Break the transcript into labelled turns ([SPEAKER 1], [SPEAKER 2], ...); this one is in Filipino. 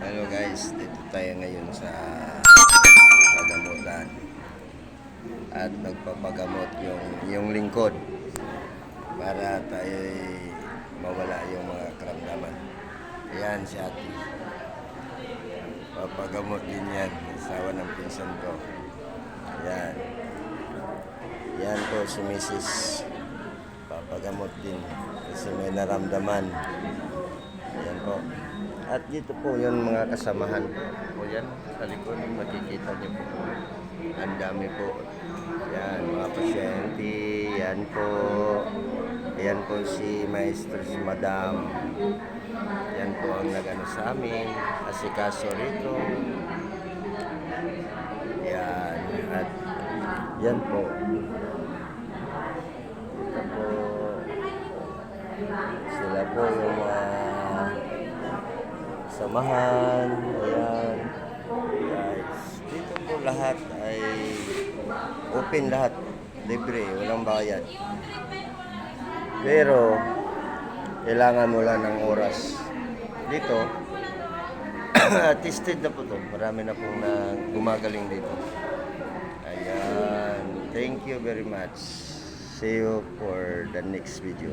[SPEAKER 1] Hello guys, dito tayo ngayon sa pagamutan. At nagpapagamot yung, yung lingkod para tayo mawala yung mga karamdaman. Ayan si ate. Papagamot din yan. Asawa ng pinsan ko. Ayan. Yan po si Mrs. Papagamot din kasi may naramdaman. Yan po. At dito po yung mga kasamahan po yan sa likod. Makikita niyo po. Ang dami po. Yan, mga pasyente. Yan po. Yan po si Maestro, si Madam. Yan po ang nagano sa amin. Asikaso rito. Yan. At yan po. Sila po yung mga samahan. Ayan. Guys. Dito po lahat ay open lahat. Libre. Walang bayad. Pero, kailangan mo lang ng oras. Dito, tested na po to. Marami na pong na gumagaling dito. Ayan. Thank you very much. See you for the next video.